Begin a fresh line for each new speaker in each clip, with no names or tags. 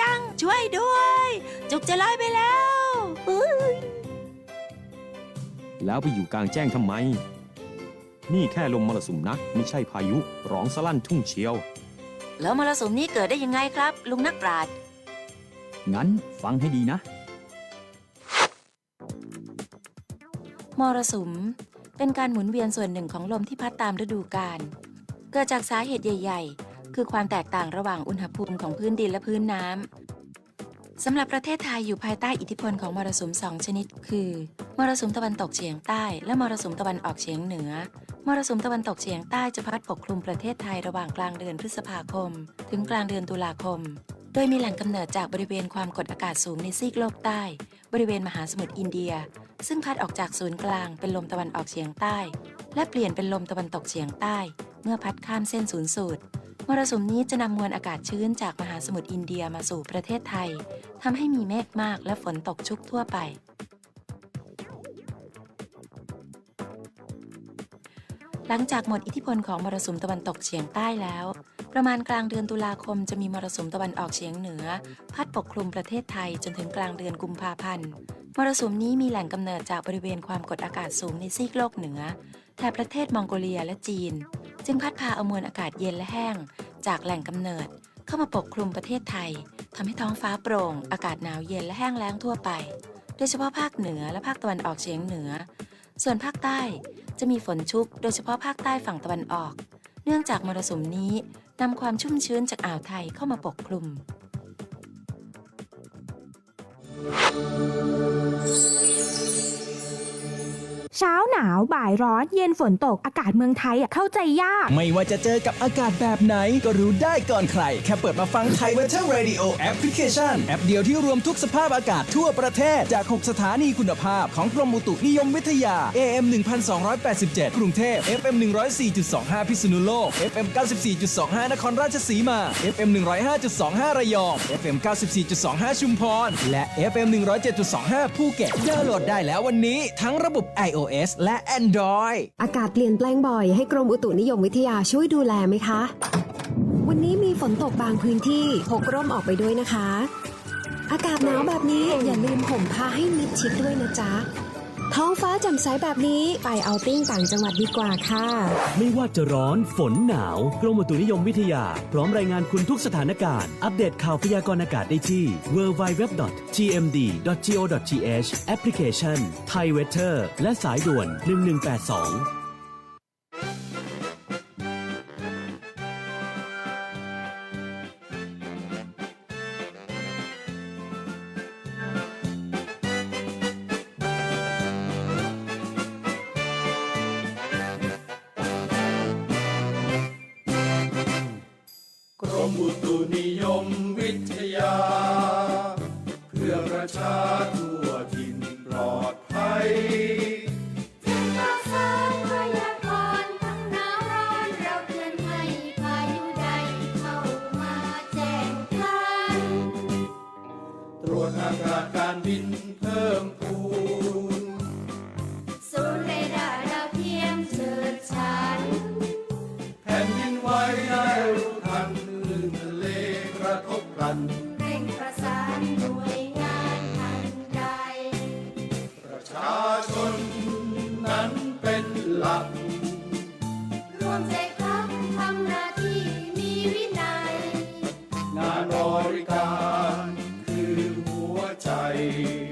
จัง ช่วยด้วย จุกจะลอยไปแล้วอุ๊ย
แล้วไปอยู่กลางแจ้งทำไม นี่แค่ลมมรสุมนะไม่ใช่พายุร้องสลั่นทุ่งเชียว
แล้วมรสุมนี้เกิดได้ยังไงครับ ลุงนักปราชญ์
งั้นฟังให้ดีนะ
มรสุม เป็นการหมุนเวียนส่วนหนึ่งของลมที่พัดตามฤดูกาลเกิดจากสาเหตุใหญ่ ๆ คือความแตกต่างระหว่างอุณหภูมิของพื้นดินและพื้นน้ำสำหรับประเทศไทยอยู่ภายใต้อิทธิพลของมรสุมสองชนิด คือ มรสุมตะวันตกเฉียงใต้ และมรสุมตะวันออกเฉียงเหนือ มรสุมตะวันตกเฉียงใต้จะพัดปกคลุมประเทศไทยระหว่างกลางเดือนพฤษภาคม ถึงกลางเดือนตุลาคม โดยมีแหล่งกำเนิดจากบริเวณความกดอากาศสูงในซีกโลกใต้ บริเวณมหาสมุทรอินเดีย ซึ่งพัดออกจากศูนย์กลางเป็นลมตะวันออกเฉียงใต้ และเปลี่ยนเป็นลมตะวันตกเฉียงใต้เมื่อพัดข้ามเส้นศูนย์สูตร มรสุมนี้จะนำมวลอากาศชื้นจากมหาสมุทรอินเดียมาสู่ประเทศไทยทำให้มีเมฆมากและฝนตกชุกทั่วไป หลังจากหมดอิทธิพลของมรสุมตะวันตกเฉียงใต้แล้ว ประมาณกลางเดือนตุลาคมจะมีมรสุมตะวันออกเฉียงเหนือ พัดปกคลุมประเทศไทยจนถึงกลางเดือนกุมภาพันธ์มรสุมนี้มีแหล่งกำเนิดจากบริเวณความกดอากาศสูงในซีกโลกเหนือแถบประเทศมองโกเลียและจีน จึงพัดพาเอามวลอากาศเย็นและแห้ง จากแหล่งกำเนิด เข้ามาปกคลุมประเทศไทยทำให้ท้องฟ้าโปร่ง อากาศหนาวเย็นและแห้งแล้งทั่วไป โดยเฉพาะภาคเหนือและภาคตะวันออกเฉียงเหนือ ส่วนภาคใต้จะมีฝนชุก โดยเฉพาะภาคใต้ฝั่งตะวันออก เนื่องจากมรสุมนี้นำความชุ่มชื้นจากอ่าวไทยเข้ามาปกคลุม
เช้าหนาวบ่ายร้อนเย็นฝนตกอากาศเมืองไทยอะเข้าใจยาก
ไม่ว่าจะเจอกับอากาศแบบไหน ก็รู้ได้ก่อนใคร แค่เปิดมาฟังไทย Weather Radio Application แอปเดียวที่รวมทุกสภาพอากาศทั่วประเทศ จาก 6 สถานีคุณภาพของกรมอุตุนิยมวิทยา AM 1287 กรุงเทพ FM 104.25 พิษณุโลก FM 94.25 นครราชสีมา FM 105.25 ระยอง FM 94.25 ชุมพร และ FM 107.25 ภูเก็ตดาวน์โหลดได้แล้ววันนี้ทั้งระบบ iOS และ Android
อากาศเปลี่ยนแปลงบ่อยให้กรมอุตุนิยมวิทยาช่วยดูแลไหมคะ วันนี้มีฝนตกบางพื้นที่พกร่มออกไปด้วยนะคะ อากาศหนาวแบบนี้อย่าลืมห่มผ้าให้มิดชิดด้วยนะจ๊ะ ท้องฟ้าแจ่มใสแบบนี้ไปเอาติ้งต่างจังหวัดดีกว่าค่ะ
ไม่ว่าจะร้อนฝนหนาวกรมอุตุนิยมวิทยา พร้อมรายงานคุณทุกสถานการณ์ อัปเดตข่าวพยากรณ์อากาศได้ที่ www.tmd.go.th แอปพลิเคชัน Thai Weather และสายด่วน 1182
นิยมวิทยา
หั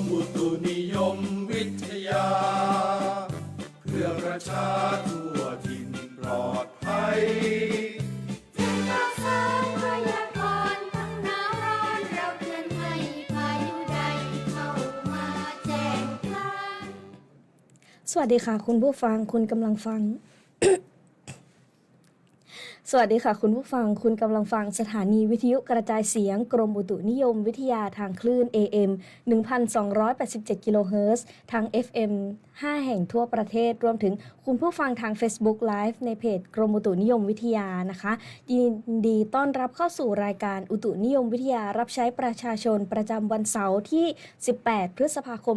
มอุ
ตุนิ
ยม
วิท
ยา
เพื่อประชา
ทั่วถิ่นปลอดภัย
จึง
ข่า
ว
สารพยากรณ์ทั้งหนาวร้อนเราเตือนให้พายุใดเข้ามาแจ้งเตือน
สวัสดีค่ะ คุณผู้ฟังคุณกำลังฟัง สวัสดีค่ะ คุณผู้ฟังคุณกำลังฟังสถานีวิทยุกระจายเสียง กรมอุตุนิยมวิทยาทางคลื่น AM 1287 กิโลเฮิรตซ์ทาง FM 5 แห่งทั่วประเทศ รวมถึงคุณผู้ฟังทาง Facebook Live ในเพจกรมอุตุนิยมวิทยานะคะยินดีต้อนรับเข้าสู่รายการอุตุนิยมวิทยารับใช้ประชาชนประจำวันเสาร์ที่ 18 พฤษภาคม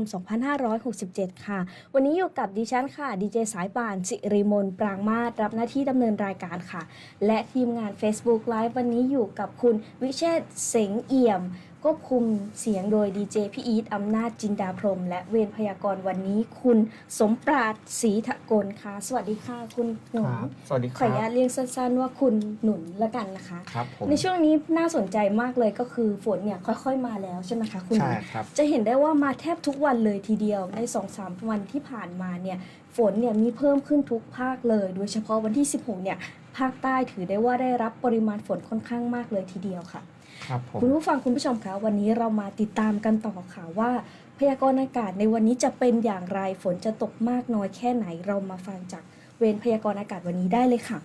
2567 ค่ะ วันนี้อยู่กับดิฉันค่ะดีเจสายป่านสิริมนปรางมาศรับหน้าที่ดำเนินรายการค่ะ และทีมงาน Facebook Live วันนี้อยู่กับคุณวิเชษเสงเอี่ยม ควบคุมเสียงโดยดีเจพี่อีทอำนาจจินดาพรหมและเวรพยากรณ์วันนี้ คุณสมปราดศรีทะกลค่ะ สวัสดีค่ะ คุณหนุน
ครับสวัสดีค
ขอ
รั
อนุญาตเรียกสั้นๆว่าคุณหนุนละกันนะคะ
ครับผม
ในช่วงนี้น่าสนใจมากเลยก็คือฝนเนี่ยค่อยๆมาแล้วใช่ไหมคะคุณห
ใช่
นุน
ครับ
จะเห็นได้ว่ามาแทบทุกวันเลยทีเดียวใน2อสามวันที่ผ่านมาเนี่ยฝนเนี่ยมีเพิ่มขึ้นทุกภาคเลย โดยเฉพาะวันที่ 16เนี่ยภาคใต้ถือได้ว่าได้รับปริมาณฝนค่อนข้างมากเลยทีเดียวค่ะ
ครับผม
คุณผู้ฟังคุณผู้ชมคะวันนี้เรามาติดตามกันต่อค่ะว่า พยากรณ์อากาศในวันนี้จะเป็นอย่างไรฝนจะตกมากน้อยแค่ไหนเรามาฟังจากเวรพยากรณ์อากาศวันนี้ได้เลยค่ะ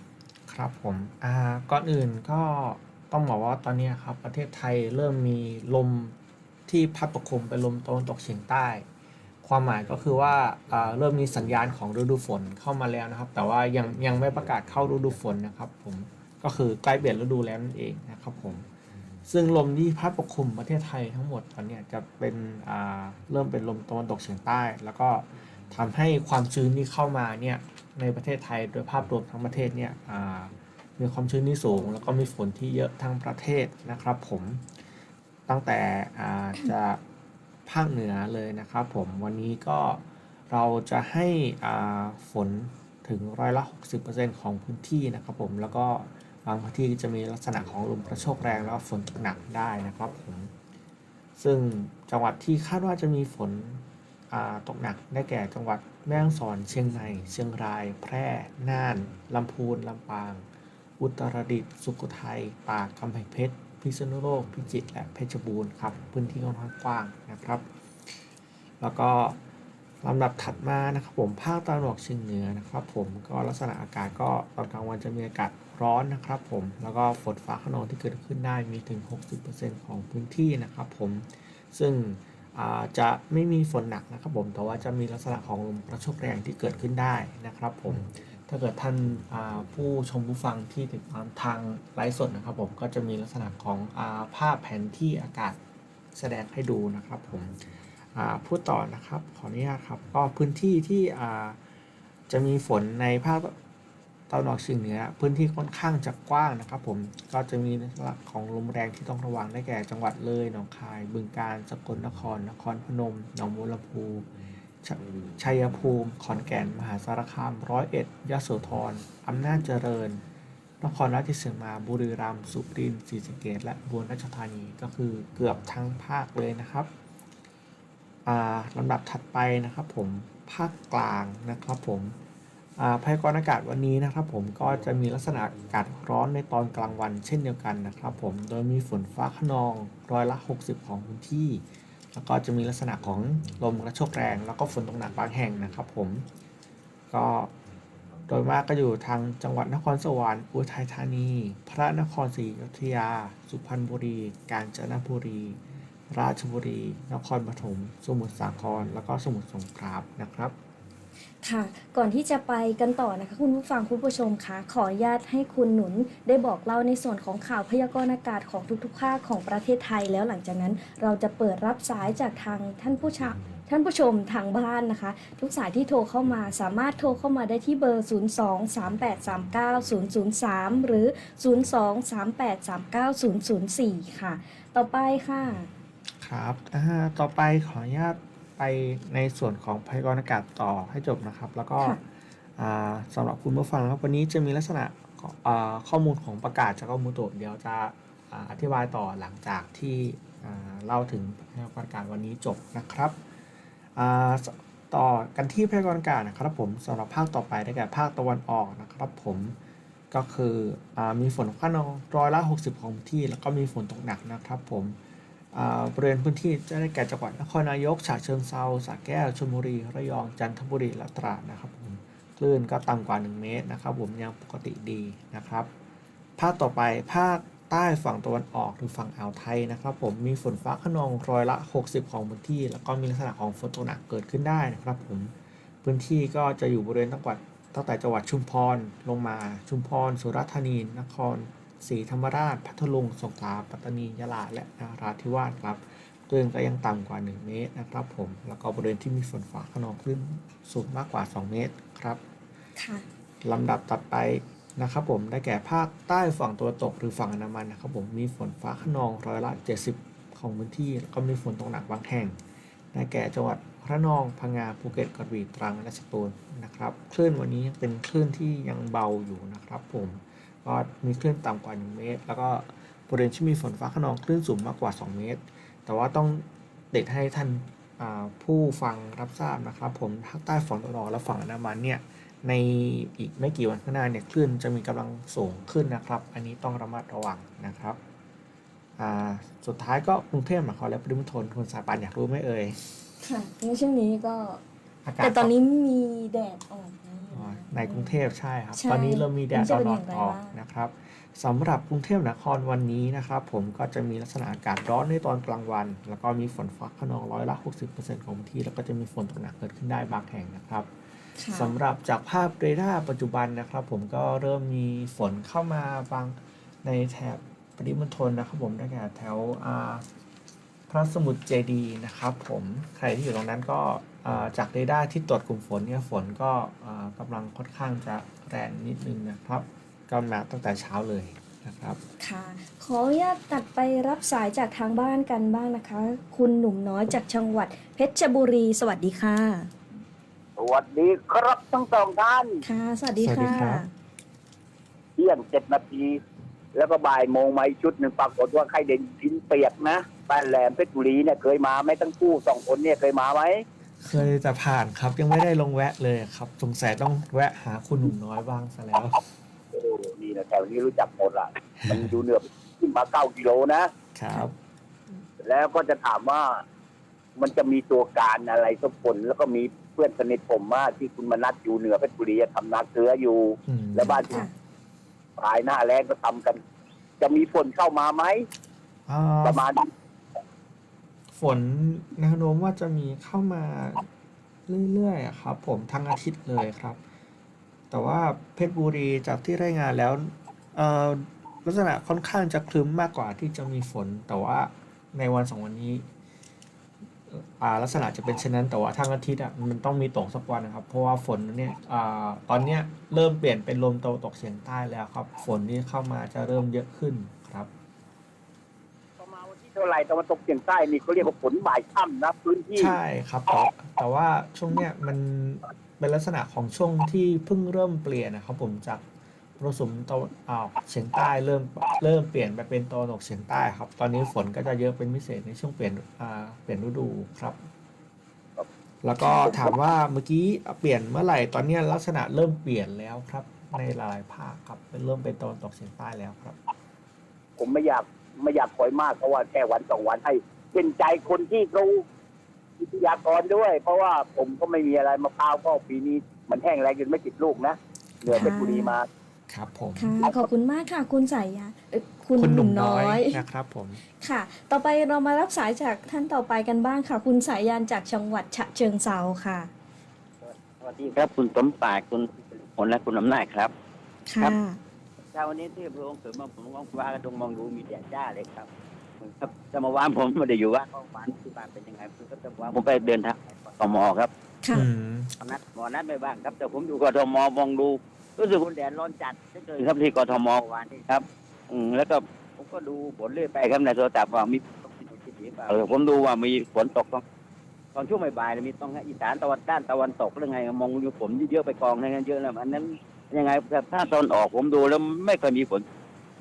ครับผมอ่าก่อนอื่นก็ต้องบอกว่าตอนนี้ครับประเทศไทยเริ่มมีลมที่พัดปกคลุมเป็นลมตะวันตกเฉียงใต้ ความหมายก็คือว่าอ่าเริ่มมีสัญญาณของฤดูฝนเข้ามาแล้วนะครับ แต่ว่ายังยังไม่ประกาศเข้าฤดูฝนนะครับผมก็คือใกล้เปลี่ยนฤดูแล้วนั่นเองนะครับผม ซึ่งลมที่พัดปกคลุมประเทศไทยทั้งหมดตอนนี้จะเป็นเริ่มเป็นลมตะวันตกเฉียงใต้ แล้วก็ทำให้ความชื้นที่เข้ามาเนี่ยในประเทศไทยโดยภาพรวมทั้งประเทศเนี่ยมีความชื้นที่สูง แล้วก็มีฝนที่เยอะทั้งประเทศนะครับผมตั้งแต่จะภาคเหนือเลยนะครับผมวันนี้ก็เราจะให้ฝนถึงร้อยละ 60%ของพื้นที่นะครับผมแล้วก็ บางพื้นที่จะมีลักษณะของลมกระโชกแรงแล้วฝนตกหนักได้นะครับผมซึ่งจังหวัดที่คาดว่าจะมีฝนตกหนักได้แก่จังหวัดแม่ฮ่องสอนเชียงใหม่เชียงราย แพร่น่านลำพูนลำปาง อุตรดิตถ์สุโขทัยตากกำแพงเพชรพิษณุโลกพิจิตรและเพชรบูรณ์ครับพื้นที่ค่อนข้างกว้างนะครับ แล้วก็ลำดับถัดมานะครับผมภาคตะวันออกเฉียงเหนือนะครับ ผมก็ลักษณะอากาศก็ตอนกลางวันจะมีอากาศ ร้อนนะครับผมแล้วก็ฝนฟ้าขนองที่เกิดขึ้นได้มีถึง 60%ของพื้นที่นะครับผมซึ่งจะไม่มีฝนหนักนะครับผมแต่ว่าจะมีลักษณะของลมกระโชกแรงที่เกิดขึ้นได้นะครับผมถ้าเกิดท่านผู้ชมผู้ฟังที่ติดตามทางไลฟ์สดนะครับผมก็จะมีลักษณะของอาภาพแผนที่อากาศแสดงให้ดูนะครับผมพูดต่อนะครับขออนุญาตครับก็พื้นที่ที่จะมีฝนในภาค ตะวันออกเฉียงเหนือพื้นที่ค่อนข้างจะกว้างนะครับ ผมก็จะมีลักษณะของลมแรงที่ต้องระวังได้แก่จังหวัดเลยหนองคาย บึงกาฬสกลนคร นครพนมหนองบัวลำพูชชัยภูมิ ขอนแก่น มหาสารคาม ร้อยเอ็ดยโสธรอำนาจเจริญ นครราชสีมา บุรีรัมย์ สุรินทร์ศรีสะเกษและอุบลราชธานี ก็คือเกือบทั้งภาคเลยนะครับลำดับถัดไปนะครับผม ภาคกลางนะครับผม พยากรณ์อากาศวันนี้นะครับผมก็จะมีลักษณะอากาศร้อนในตอนกลางวันเช่นเดียวกันนะครับผมโดยมีฝนฟ้าขนองร้อยละ 60 ของพื้นที่ แล้วก็จะมีลักษณะของลมกระโชกแรง แล้วก็ฝนตกหนักบางแห่งนะครับผมก็โดยมากก็อยู่ทางจังหวัดนครสวรรค์อุทัยธานี พระนครศรีอยุธยา สุพรรณบุรี กาญจนบุรี ราชบุรี นครปฐมสมุทรสาคร แล้วก็สมุทรสงครามนะครับ
ค่ะ ก่อนที่จะไปกันต่อนะคะ คุณผู้ฟังคุณผู้ชมคะขออนุญาตให้คุณหนุนได้บอกเล่าในส่วนของข่าวพยากรณ์อากาศของทุกๆภาคของประเทศไทย แล้วหลังจากนั้นเราจะเปิดรับสายจากทางท่านผู้ชมท่านผู้ชมทางบ้านนะคะ ทุกสายที่โทรเข้ามาสามารถโทรเข้ามาได้ที่เบอร์ 023839003 หรือ 023839004 ค่ะ ต่อไปค่ะ
ครับอ่าต่อไปขออนุญาต ไปในส่วนของพยากรณ์อากาศต่อให้จบนะครับ แล้วก็
ค่ะ
อ่าสำหรับคุณผู้ฟังนะครับวันนี้จะมีลักษณะของอ่าข้อมูลของประกาศจากกรมอุตุเดี๋ยวจะอ่าอธิบายต่อหลังจากที่อ่าเล่าถึงพยากรณ์อากาศวันนี้จบนะครับอ่าสต่อกันที่พยากรณ์อากาศนะครับผมสำหรับภาคต่อไปได้แก่ภาคตะวันออกนะครับผมก็คืออามีฝนฟ้าขนองร้อยละ 60 ของพื้นที่ แล้วก็มีฝนตกหนักนะครับผมอ่า บริเวณพื้นที่จะได้แก่จังหวัดนครนายกฉะเชิงเซาสระแก้วชลบุรีระยองจันทบุรีและตราดนะครับผมคลื่นก็ต่ำกว่า 1 เมตรนะครับผมยังปกติดีนะครับ ภาคต่อไปภาคใต้ฝั่งตะวันออกหรือฝั่งอ่าวไทยนะครับ ผมมีฝนฟ้าขนองร้อยละ 60 ของพื้นที่ แล้วก็มีลักษณะของฝนตกหนักเกิดขึ้นได้นะครับ ผมพื้นที่ก็จะอยู่บริเวณจังหวัดตั้งแต่จังหวัดชุมพรลงมาชุมพรสุราษฎร์ธานีนคร ศรีธรรมราช พัทลุง สงขลา ปัตตานี ยะลา และนราธิวาสครับคลื่นก็ยังต่ำกว่า 1 เมตรนะครับผม แล้วก็บริเวณที่มีฝนฟ้าขนองคลื่นสูงมากกว่า 2 เมตรครับ
ค่ะ
ลำดับตัดไปนะครับผม ได้แก่ภาคใต้ฝั่งตะวันตกหรือฝั่งอันดามันนะครับผม มีฝนฟ้าขนองร้อยละ 70 ของพื้นที่ แล้วก็มีฝนตกหนักบางแห่ง ได้แก่จังหวัดระนอง พังงา ภูเก็ต กระบี่ ตรัง และสตูลนะครับ คลื่นวันนี้ยังเป็นคลื่นที่ยังเบาอยู่นะครับผม ก็มีคลื่นต่ำกว่า 1 เมตร แล้วก็บริเวณที่มีฝนฟ้าขนองคลื่นสูงมากกว่า 2 เมตร แต่ว่าต้องเด็ดให้ท่านอ่าผู้ฟังรับทราบนะครับ ผมภาคใต้ฝั่งตะวันออกและฝั่งอันดามันเนี่ยในอีกไม่กี่วันข้างหน้าเนี่ยคลื่นจะมีกำลังสูงขึ้นนะครับ อันนี้ต้องระมัดระวังนะครับอ่าสุดท้ายก็กรุงเทพมหานครและปริมณฑลคุณสายปานอยากรู้ไหมเอ่ย
ค่ะในช่วงนี้ก็
อากาศ
แต่ตอนนี้มีแดดออกนะ
อ๋อ ในกรุงเทพใช่ครับ
ใช่
ตอนนี้เริ่มมีแดด
มันจะ
อ่
เป็น
อ
อนย่างไร
ๆออก
บ้าง
นะครับสำหรับกรุงเทพมหานครวันนี้นะครับ ผมก็จะมีลักษณะอากาศร้อนในตอนกลางวัน แล้วก็มีฝนฟ้าขนองร้อยละ 60%ของพื้นที่ แล้วก็จะมีฝนตกหนักเกิดขึ้นได้บางแห่งนะครับ
ค่ะ
สำหรับจากภาพเรดาร์ปัจจุบันนะครับ ผมก็เริ่มมีฝนเข้ามาบางในแถบปริมณฑลนะครับ ผมได้แก่แถวอ่าพระสมุทรเจดีย์นะครับ ผมใครที่อยู่ตรงนั้นก็อ่า จากเรดาร์ที่ตรวจกลุ่มฝนเนี่ยฝนก็อ่ากำลังค่อนข้างจะแรงนิดนึงนะครับก็มาตั้งแต่เช้าเลยนะครับ
ค่ะขออนุญาตตัดไปรับสายจากทางบ้านกันบ้างนะคะ คุณหนุ่มน้อยจากจังหวัดเพชรบุรี สวัสดีค่ะ
สวัสดีครับทั้งสองท่าน
ค่ะ สวัสดี
สวัสดี
ค่ะ
ครับ
เที่ยงเจ็ดนาทีแล้วก็บ่ายโมงมาอีกชุดหนึ่งปรากฏว่าใครเด่นทิ้นเปียกนะบ้านแหลมเพชรบุรีเนี่ยเคยมาไหมทั้งคู่สองคนเนี่ยเคยมาไหม
เคยจะผ่านครับยังไม่ได้ลงแวะเลยครับสงสัยต้องแวะหาคุณหนุ่มน้อยบ้างซะแล้ว
โอ้นี่นะแถวนี้รู้จักหมดละมันดูเหนือขึ้นมาเก้ากิโลนะ
ครับ
แล้วก็จะถามว่ามันจะมีตัวการอะไรสักคนแล้วก็มีเพื่อนสนิทผมว่าที่คุณมานัดอยู่เหนือเพชรบุรีทำนาเกลืออยู่
อืม
แล้วบ้านผมปลายหน้าแรงก็ทำกัน จะมีฝนเข้ามาไหม
อ่า
ประมาณ
ฝนแนวโน้มว่าจะมีเข้ามาเรื่อยๆครับ ผมทั้งอาทิตย์เลยครับ แต่ว่าเพชรบุรีจากที่รายงานแล้วเอ่อลักษณะค่อนข้างจะคลึ้มมากกว่าที่จะมีฝน แต่ว่าในวันสองวันนี้ลักษณะจะเป็นเช่นนั้นแต่ว่าทั้งอาทิตย์อะมันต้องมีตกสักวันนะครับ เพราะว่าฝนเนี่ยอตอนเนี้ยเริ่มเปลี่ยนเป็นลมตะวันตกเฉียงใต้แล้วครับ ฝนที่เข้ามาจะเริ่มเยอะขึ้นครับ
ที่เท่าไหร่ตะวันตกเฉียงใต้นี่เขาเรียกว่าฝนบ่ายค่ำนะพื้นที่
ใช่ครับแต่แต่ว่าช่วงเนี้ยมันเป็นลักษณะของช่วงที่เพิ่งเริ่มเปลี่ยนนะครับผมจากมรสุมตะวันออกเฉียงใต้เริ่มเริ่มเปลี่ยนไปเป็นตะวันออกเฉียงใต้ครับ ตอนนี้ฝนก็จะเยอะเป็นพิเศษในช่วงเปลี่ยนอ่าเปลี่ยนฤดูครับ แล้วก็ถามว่าเมื่อกี้เปลี่ยนเมื่อไหร่ตอนนี้ลักษณะเริ่มเปลี่ยนแล้วครับ ในหลายภาคครับเป็นเริ่มเป็นตะวันตกเฉียงใต้แล้วครับ
ผมไม่อยาก ไม่อยากคอยมากเพราะว่าแค่วันสองวันให้เป็นใจคนที่เขาวิทยากรด้วย เพราะว่าผมก็ไม่มีอะไรมะพร้าวก็ปีนี้ มันแห้งแรงจนไม่ติดลูกนะเหลือเพชรบุรีมา
ครับผม
ค่ะขอบคุณมากค่ะ คุณสายยาเอ่อคุณ
คุณห
ห
นุ่
นุ่
ม
ม
น้
น้
อ
อยย
นะครับผม
ค่ะ ต่อไปเรามารับสายจากท่านต่อไปกันบ้างค่ะ คุณสายยานจากจังหวัดฉะเชิงเซาค่ะ
สวัสดีครับคุณสมปรากคุณผลและคุณอำนาจครับ
ค่ะ
เช้าวันนี้ที่พระองค์เสริมมาผมมองฟ้ากระดงมองดูมีแดดจ้าเลยครับครับจะมาวานผมไม่ได้อยู่ว่านก็วานที่บ้านเป็นยังไงคือก็จะวานผมไปเดินทางกมครับ
ค่ะ
หมอนัดหมอนัดไปบ้างครับ แต่ผมอยู่กทมมองดูรู้สึกว่าแดดร้อนจัดเลยครับที่กทมวันนี้ครับ อืมแล้วก็ผมก็ดูฝนเรื่อยไปครับในโทรศัพท์ว่ามีตกที่ไหนเปล่าเออผมดูว่ามีฝนตกตอนตอนช่วงบ่ายๆเนี่ยมีต้องอีสานตะวันด้านตะวันตกหรือไงมองดูฝนเยอะๆไปกองในนั้นเยอะแล้วอันนั้น ยังไงแต่ถ้าตอนออกผมดูแล้วไม่เคยมีฝน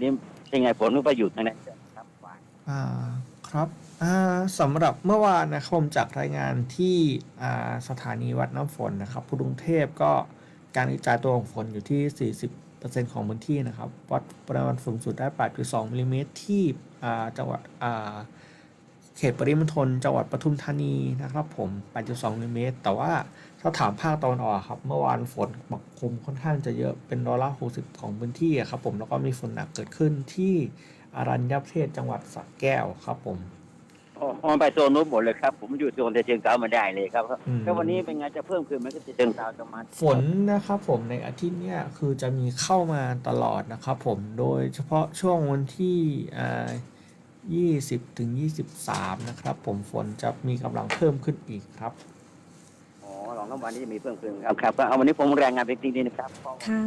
นี่ยังไงฝนก็ไปหยุดทางนั้นครับ
อ่าครับอ่าสำหรับเมื่อวานนะครับผมจากรายงานที่อ่าสถานีวัดน้ำฝนนะครับกรุงเทพก็การกระจายตัวของฝนอยู่ที่ 40%ของพื้นที่นะครับวัดปริมาณฝนสูงสุดได้ 8.2มิลลิเมตรที่อ่าจังหวัดอ่า เขตปริมณฑลจังหวัดปทุมธานีนะครับผม 8.2มิลลิเมตร แต่ว่าถ้าถามภาคตะวันออกครับ เมื่อวานฝนปกคลุมค่อนข้างจะเยอะเป็นร้อยละ60 ของพื้นที่อะครับผม แล้วก็มีฝนหนักเกิดขึ้นที่อารัญญประเทศจังหวัดสระแก้วครับผม
อ๋อมันไปโซนนู้นหมดเลยครับ ผมอยู่โซนแต่เชียงเกามาได้เลยครับ
อืม
แล้ววันนี้เป็นไงจะเพิ่มขึ้นไหมก็จะเชียงเกาจะมา
ฝนนะครับผมในอาทิตย์เนี้ยคือจะมีเข้ามาตลอดนะครับผมโดยเฉพาะช่วงวันที่อ่า 20ถึง23 นะครับ ผมฝนจะมีกำลังเพิ่มขึ้นอีกครับ
อ๋อหลองน้ำวันนี้จะมีเพิ่มขึ้นครับครับก็เอาวันนี้ผมแรงงานเป็นจริงๆนะครับ
ค่ะ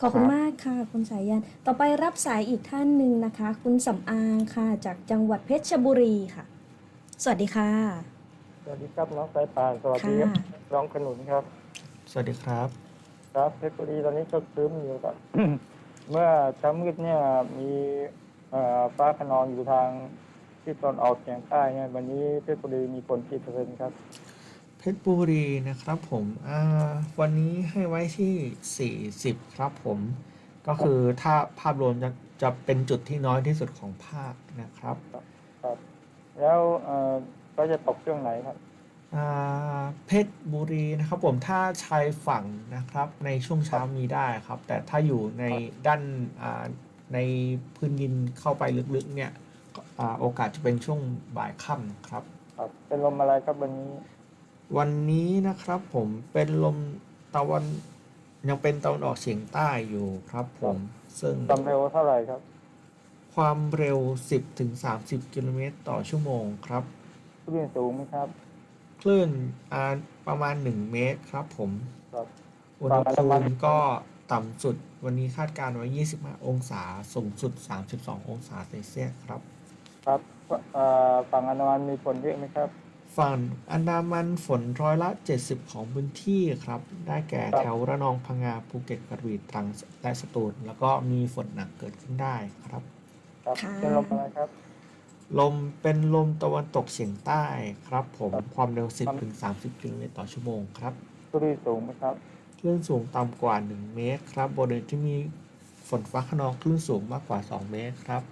ขอบคุณมากค่ะ คุณสายยานต่อไปรับสายอีกท่านหนึ่งนะคะ คุณสำอางค่ะ จากจังหวัดเพชรบุรีค่ะ สวัสดีค่ะ
สวัสดีครับน้องสายป่านสวัสดีครับ
ค่ะ
น้องขนุนครับ
สวัสดีครับ
ครับเพชรบุรีตอนนี้ก็ครึ้มอยู่ครับ เมื่อเช้ามืดเนี่ยมีเอ่อ ฟ้าขนองอยู่ทางที่ตอนออกเฉียงใต้เนี่ยวันนี้เพชรบุรีมีฝนกี่เปอร์เซ็นต์ครับ
เพชรบุรีนะครับผมอ่าวันนี้ให้ไว้ที่ 40 ครับผม ก็คือถ้าภาพรวมจะจะเป็นจุดที่น้อยที่สุดของภาคนะครับ
ครับ แล้วเอ่อก็จะตกช่วงไหนครับ
อ่าเพชรบุรีนะครับผมถ้าชายฝั่งนะครับในช่วงเช้ามีได้ครับ แต่ถ้าอยู่ในด้านอ่า ในพื้นดินเข้าไปลึกๆ เนี่ยก็อ่าโอกาสจะเป็นช่วงบ่ายค่ำครับ
ครับ เป็นลมอะไรครับวันนี้
วันนี้นะครับผมเป็นลมตะวันยังเป็นตะวันออกเฉียงใต้อยู่ครับผม ซึ่ง
ความเร็วเท่าไหร่ครับ
ความเร็ว 10-30กิโลเมตรต่อชั่วโมงครับ
คลื่นสูงไหมครับ
คลื่นอ่าประมาณ 1 เมตรครับผม
ครับ
อุณหภูมิก็ ต่ำสุดวันนี้คาดการณ์ไว้ 25 องศา สูงสุด 32 องศาเซลเซียสครับ
ครับเอ่อฝั่งอันดามันมีฝนเยอะไหมครับ
ฝั่งอันดามันฝนร้อยละ 70 ของพื้นที่ครับ ได้แก่
ครับ
แถวระนองพังงาภูเก็ตกระบี่ตรังและสตูลแล้วก็มีฝนหนักเกิดขึ้นได้ครับ
ครับ
ค่ะ
เป็นลมอะไรครับ
ลมเป็นลมตะวันตกเฉียงใต้ครับผมความเร็ว 10-30 กิโลเมตรต่อชั่วโมงครับ
คลื่นสูงไหมครับ
ค ลื่นสูงต่ำกว่า 1 เมตรครับบริเวณที่มีฝนฟ้าขนองคลื่นสูงมากกว่า 2 เมตรครับ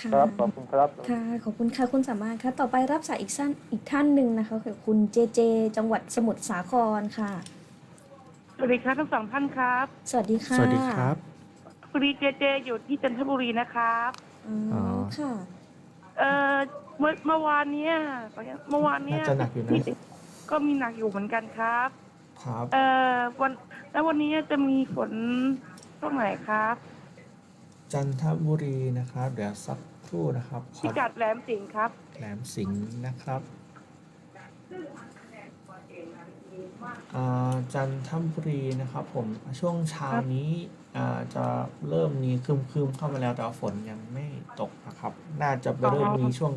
ค่ะ
ครับขอบคุณครับ
ค่ะขอบคุณค่ะคุณสามารถค่ะต่อไปรับสายอีกท่านอีกท่านหนึ่งนะคะคือคุณเจเจ จังหวัดสมุทรสาครค่ะ
สวัสดีครับทั้งสองท่านครับ
สวัสดีค่ะ
สวัสดีครับ
พอดีเจเจอยู่ที่จันทบุรีนะครับ
อ๋อค่ะ
เอ่อเมื่อเมื่อวานเนี้ยเมื่อวานเนี้ย
น่าจะหนักอยู่นะ
ก็มีหนักอยู่เหมือนกันครับ
ครับ
เอ่อวันแล้ววันนี้จะมีฝนช่วงไหนครับ
จันทบุรีนะครับ เดี๋ยวสักครู่นะครับข
พิ
อ
กัดแหลมสิงห์ครับ
แหลมสิงห์นะครับอ่าจันทบุรีนะครับผมช่วงเช้านี้อ่าจะเริ่มมีครึมๆเข้ามาแล้วแต่ว่าฝนยังไม่ตกนะครับ น่าจะไปเริ่มมีช่วง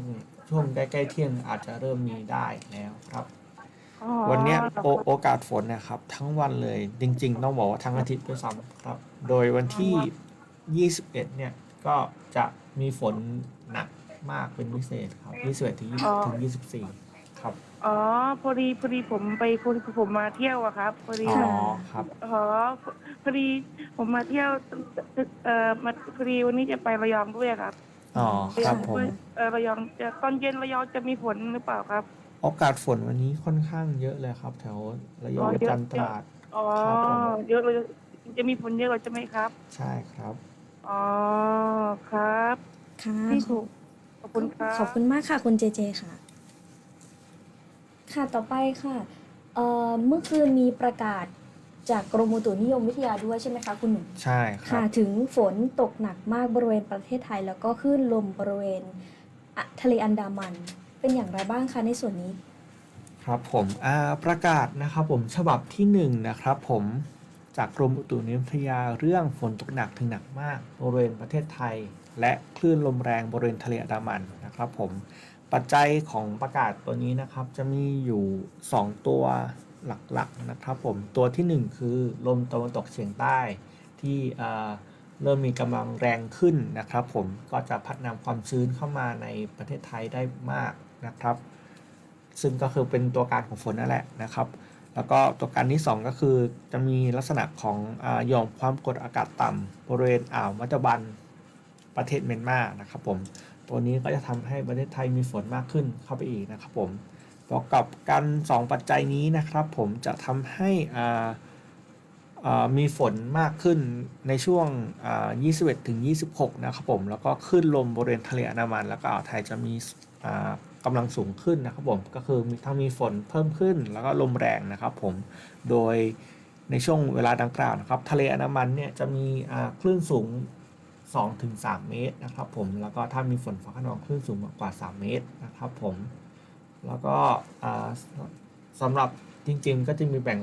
ช่วงใกล้ๆเที่ยงอาจจะเริ่มมีได้แล้วครับ
อ๋อ
วันเนี้ยโอโอกาสฝนนะครับ ทั้งวันเลย จริง ๆ ต้องบอกว่าทั้งอาทิตย์ด้วยซ้ำครับ โดยวันที่ 21 เนี่ย ก็จะมีฝนหนักมากเป็นพิเศษครับ21ถึง
อ๋อ
20ถึง 24 ครับ
อ๋อ พอดีพอดีผมไปพอดีผมมาเที่ยวอะครับ พอดี
อ๋อครับ
อ๋อพอดีผมมาเที่ยวเอ่อมาพอดีวันนี้จะไประยองด้วยครับ
อ๋อครับผม
เออระยองจะตอนเย็นระยองจะมีฝนหรือเปล่าครับ
โอกาสฝนวันนี้ค่อนข้างเยอะเลยครับ แถวระยอง
อ๋อเยอะ
จันทร์ตราด
อ๋อ
ครับผม
เยอะเลยจะมีฝนเยอะเลยใช่ไหมครับ
ใช่ครับ
อ๋อครับ
ค่ะ
ที่ถูกขอบคุณครับ
ขอบคุณมากค่ะ คุณเจเจค่ะ ค่ะต่อไปค่ะเอ่อเมื่อคืนมีประกาศจากกรมอุตุนิยมวิทยาด้วยใช่ไหมคะคุณหนุ่ม
ใช่ครั
ค่ะ
บ
ถึงฝนตกหนักมากบริเวณประเทศไทย แล้วก็คลื่นลมบริเวณอะทะเลอันดามัน เป็นอย่างไรบ้างคะในส่วนนี้
ครับผมประกาศนะครับผมฉบับที่หนึ่งนะครับผมจากกรมอุตุนิยมวิทยาเรื่องฝนตกหนักถึงหนักมากบริเวณประเทศไทย และคลื่นลมแรงบริเวณทะเลอันดามันนะครับผมปัจจัยของประกาศตัวนี้นะครับจะมีอยู่ 2 ตัวหลักๆนะครับผมตัวทีหนึ่1 คือลมตะวันตกเฉียงใต้ที่เริ่มมีกำลังแรงขึ้นนะครับผมก็จะพัดนำความชื้นเข้ามาในประเทศไทยได้มาก นะครับ ซึ่งก็คือเป็นตัวการของฝนนั่นแหละนะครับ แล้วก็ตัวการที่ 2 ก็คือจะมีลักษณะของอย่อมความกดอากาศต่ำบริเวณอ่าวมัตตบันประเทศเมียนมานะครับผมตัวนี้ก็จะทำให้ประเทศไทยมีฝนมากขึ้นเข้าไปอีกนะครับผมประกอบกัน 2 ปัจจัยนี้นะครับผมจะทำให้อ่ามีฝนมากขึ้นในช่วงอ่า21 ถึง 26 นะครับผม แล้วก็ขึ้นลมบริเวณทะเลอันดามัน แล้วก็อ่าวไทยจะมี อ่ากำลังสูงขึ้นนะครับผมก็คือทั้งมีฝนเพิ่มขึ้น แล้วก็ลมแรงนะครับผมโดยในช่วงเวลาดังกล่าวนะครับ ทะเลอันดามันเนี่ยจะมีคลื่นสูง 2-3 เมตรนะครับผมแล้วก็ถ้ามีฝนฟ้าขนองคลื่นสูงมากกว่า 3 เมตรนะครับผมแล้วก็อ่าสำหรับจริงๆ ก็จะมีแบ่ง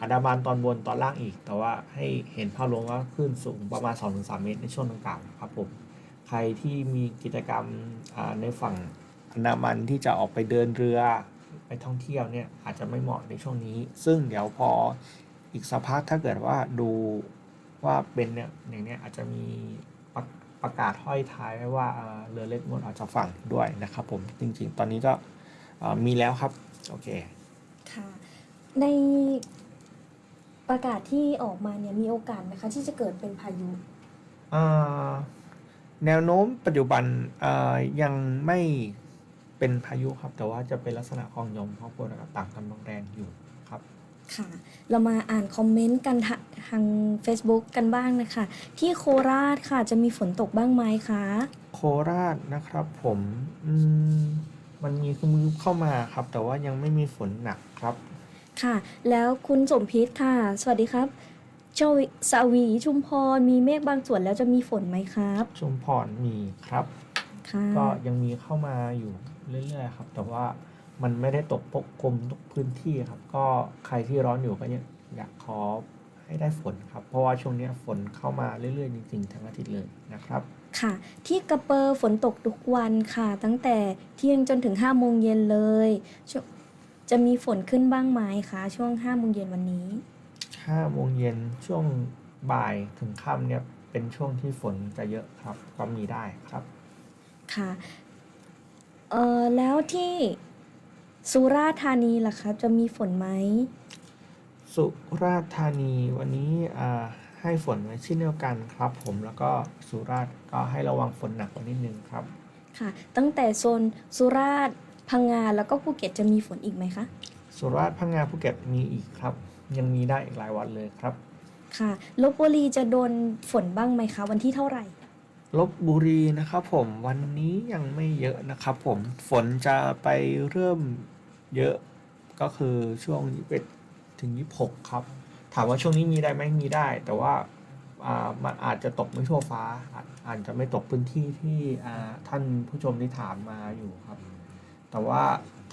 อันดามันตอนบนตอนล่างอีก แต่ว่าให้เห็นภาพรวมว่าคลื่นสูงประมาณ 2-3 เมตรในช่วงดังกล่าวนะครับผมใครที่มีกิจกรรมในฝั่ง นดามันที่จะออกไปเดินเรือไปท่องเที่ยวเนี่ยอาจจะไม่เหมาะในช่วงนี้ ซึ่งเดี๋ยวพออีกสักพักถ้าเกิดว่าดูว่าเป็นเนี่ยอย่างเนี้ยอาจจะมีประประกาศห้อยท้ายไว้ว่าอ่าเรือเล็กงดออกจากฝั่งด้วยนะครับผมจริงๆ ตอนนี้ก็อ่ามีแล้วครับ โอเค
ค่ะในประกาศที่ออกมาเนี่ยมีโอกาสไหมคะที่จะเกิดเป็นพายุ
อ่าแนวโน้มปัจจุบันอ่ายังไม่ เป็นพายุครับ แต่ว่าจะเป็นลักษณะของหย่อมความกดอากาศต่ำกำลังแรงอยู่ครับ
ค่ะ เรามาอ่านคอมเมนต์กันทะทาง Facebook กันบ้างนะคะ ที่โคราชค่ะจะมีฝนตกบ้างไหมคะ
โคราชนะครับผมอืมมันมีคมือเข้ามาครับ แต่ว่ายังไม่มีฝนหนักครับ
ค่ะ แล้วคุณสมพิษค่ะ สวัสดีครับชวิสวีชุมพรมีเมฆบางส่วนแล้วจะมีฝนไหมครับ
ชุมพรมีครับ
ค่ะ
ก็ยังมีเข้ามาอยู่ เรื่อยๆครับ แต่ว่ามันไม่ได้ตกปกคลุมทุกพื้นที่ครับ ก็ใครที่ร้อนอยู่ก็เนี่ยอยากขอให้ได้ฝนครับ เพราะว่าช่วงเนี้ยฝนเข้ามาเรื่อยๆ จริงๆ ทั้งอาทิตย์เลยนะครับ
ค่ะ ที่กระเปอร์ฝนตกทุกวันค่ะ ตั้งแต่เที่ยงจนถึง5โมงเย็นเลยช่วงจะมีฝนขึ้นบ้างไหมคะช่วง5โมงเย็นวันนี้
5โมงเย็นช่วงบ่ายถึงค่ำเนี่ยเป็นช่วงที่ฝนจะเยอะครับก็มีได้ครับ
ค่ะ เอ่อแล้วที่สุราษฎร์ธานีล่ะครับ จะมีฝนไหม
สุราษฎร์ธานีวันนี้อ่าให้ฝนไว้เช่นเดียวกันครับผมแล้วก็สุราษฎร์ก็ให้ระวังฝนหนักกว่านิดนึงครับ
ค่ะ ตั้งแต่โซนสุราษฎร์พังงาแล้วก็ภูเก็ตจะมีฝนอีกไหมคะ
สุราษฎร์พังงาภูเก็ตมีอีกครับ ยังมีได้อีกหลายวันเลยครับ
ค่ะลบบุรีจะโดนฝนบ้างไหมคะ วันที่เท่าไหร่
ลบบุรีนะครับผมวันนี้ยังไม่เยอะนะครับผมฝนจะไปเริ่มเยอะก็คือช่วง21ถึง 26 ครับ ถามว่าช่วงนี้มีได้ไหมมีได้ แต่ว่าามันอาจจะตกไม่ทั่วฟ้าอาจอาจจะไม่ตกพื้นที่ที่ท่านผู้ชมที่ถามมาอยู่ครับ แต่ว่า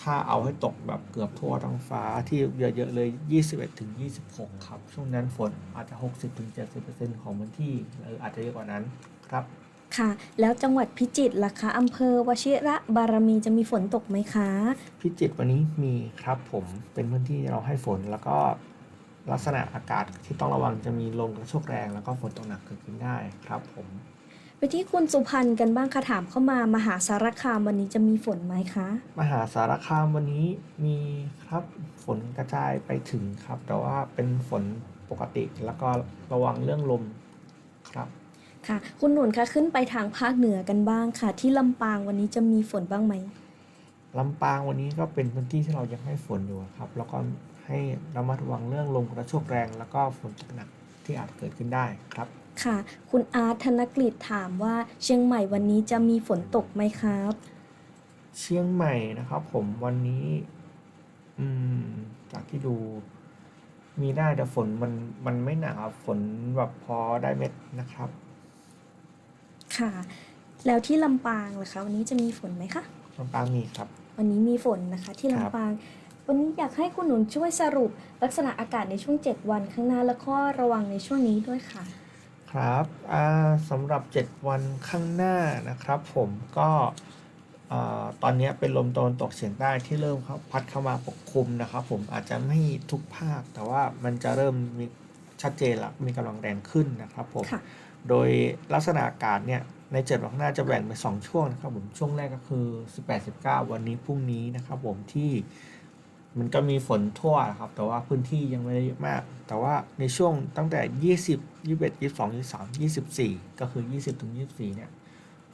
ถ้าเอาให้ตกแบบเกือบทั่วทั้งฟ้าที่เยอะๆเลย 21ถึง26 ครับ ช่วงนั้นฝนอาจจะ 60ถึง70%ของพื้นที่หรืออาจจะเยอะกว่านั้นครับ
ค่ะ แล้วจังหวัดพิจิตรล่ะคะอำเภอวชิระบารมีจะมีฝนตกไหมคะ
พิจิตรวันนี้มีครับผมเป็นพื้นที่เราให้ฝนแล้วก็ลักษณะอากาศที่ต้องระวังจะมีลมกระโชกแรงแล้วก็ฝนตกหนักเกิดขึ้นได้ครับผม
ไปที่คุณสุพันธ์กันบ้างค่ะถามเข้ามามหาสารคามวันนี้จะมีฝนไหมคะ
มหาสารคามวันนี้มีครับฝนกระจายไปถึงครับ แต่ว่าเป็นฝนปกติแล้วก็ระวังเรื่องลมครับ
ค่ะ คุณหนุนคะขึ้นไปทางภาคเหนือกันบ้างค่ะ ที่ลำปางวันนี้จะมีฝนบ้างไหม
ลำปางวันนี้ก็เป็นพื้นที่ที่เรายังให้ฝนอยู่ครับ แล้วก็ให้ระมัดระวังเรื่องลมกระโชกแรง แล้วก็ฝนตกหนักที่อาจเกิดขึ้นได้ครับ
ค่ะ คุณอาร์ตธนกฤษถามว่าเชียงใหม่วันนี้จะมีฝนตกไหมครับ
เชียงใหม่นะครับ ผมวันนี้ อืม จากที่ดู มีได้แต่ฝนมันมันไม่หนักครับฝนแบบพอได้เม็ดนะครับ
ค่ะ แล้วที่ลำปางล่ะคะ วันนี้จะมีฝนไหมคะ
ลำปางมีครับ
วันนี้มีฝนนะคะ ที่
ครับ
ลำปาง วันนี้อยากให้คุณหนุนช่วยสรุปลักษณะอากาศในช่วง 7 วันข้างหน้าแล้วก็ระวังในช่วงนี้ด้วยค่ะ
ครับอ่าสำหรับ 7 วันข้างหน้านะครับผมก็อ่าตอนนี้เป็นลมตะวันตกเฉียงใต้ที่เริ่มเข้าพัดเข้ามาปกคลุมนะครับผมอาจจะไม่ทุกภาคแต่ว่ามันจะเริ่มมีชัดเจนแล้วมีกำลังแรงขึ้นนะครับผม
ค่ะ
โดยลักษณะอากาศเนี่ยใน7วันข้างหน้าจะแบ่งเป็น2ช่วงนะครับผมช่วงแรกก็คือ 18-19 วันนี้พรุ่งนี้นะครับผมที่มันก็มีฝนทั่วครับ แต่ว่าพื้นที่ยังไม่ได้เยอะมาก แต่ว่าในช่วงตั้งแต่ 20 21 22 23 24 ก็คือ 20ถึง24 เนี่ย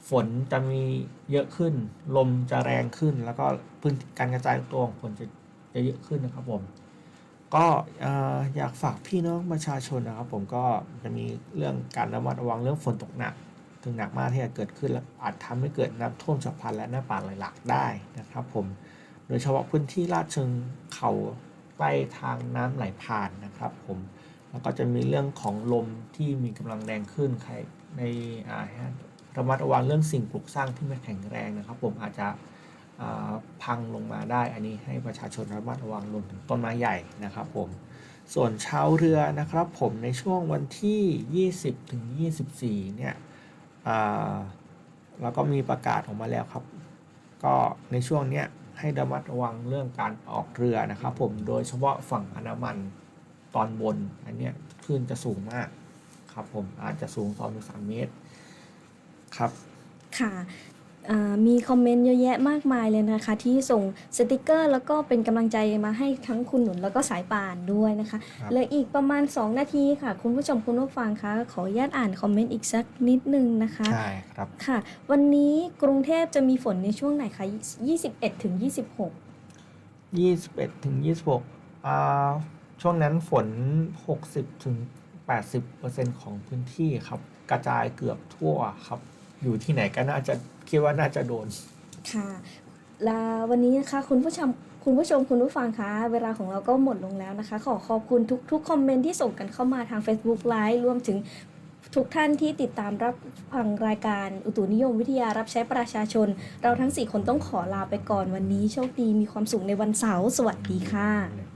ฝนจะมีเยอะขึ้น ลมจะแรงขึ้น แล้วก็พื้นที่การกระจายตัวของฝนจะจะเยอะขึ้นนะครับผม ก็อยากฝากพี่น้องประชาชนนะครับ ผมก็จะมีเรื่องการระมัดระวังเรื่องฝนตกหนัก ถึงหนักมากที่จะเกิดขึ้นและอาจทำให้เกิดน้ำท่วมฉับพลันและน้ำป่าไหลหลากได้นะครับ ผมโดยเฉพาะพื้นที่ลาดเชิงเขาใกล้ทางน้ำไหลผ่านนะครับ ผมแล้วก็จะมีเรื่องของลมที่มีกำลังแรงขึ้นใครในระมัดระวังเรื่องสิ่งปลูกสร้างที่ไม่แข็งแรงนะครับ ผมอาจจะ พังลงมาได้ อันนี้ให้ประชาชนระมัดระวังรวมถึงต้นไม้ใหญ่นะครับผม ส่วนชาวเรือนะครับผมในช่วงวันที่ 20ถึง24 เนี่ยแล้วก็มีประกาศออกมาแล้วครับ ก็ในช่วงเนี้ยให้ระมัดระวังเรื่องการออกเรือนะครับผม โดยเฉพาะฝั่งอันดามันตอนบน อันเนี้ยคลื่นจะสูงมากครับผมอาจจะสูง2-3เมตรครับ
ค่ะ มีคอมเมนต์เยอะแยะมากมายเลยนะคะ ที่ส่งสติกเกอร์ แล้วก็เป็นกำลังใจมาให้ทั้งคุณหนุนแล้วก็สายป่านด้วยนะคะ
ครับ
เหลืออีกประมาณ 2 นาทีค่ะ คุณผู้ชมคุณผู้ฟังคะขออนุญาตอ่านคอมเมนต์อีกสักนิดนึงนะคะ
ใช่ครับ
ค่ะ วันนี้กรุงเทพจะมีฝนในช่วงไหนคะ 21ถึง26
21ถึง26อ่าช่วงนั้นฝน 60ถึง80%ของพื้นที่ครับ กระจายเกือบทั่วครับ อยู่ที่ไหนก็น่าจะ คิดว่าน่าจะโดน
ค่ะแลาวันนี้นะคะคุณผู้ชมคุณผู้ชมคุณผู้ฟังคะเวลาของเราก็หมดลงแล้วนะคะ ขอขอบคุณทุกทุกคอมเมนต์ที่ส่งกันเข้ามาทาง Facebook Live รวมถึงทุกท่านที่ติดตามรับฟังรายการอุตุนิยมวิทยารับใช้ประชาชน เราทั้ง 4 คนต้องขอลาไปก่อนวันนี้โชคดีมีความสุขในวันเสาร์สวัสดีค่ะ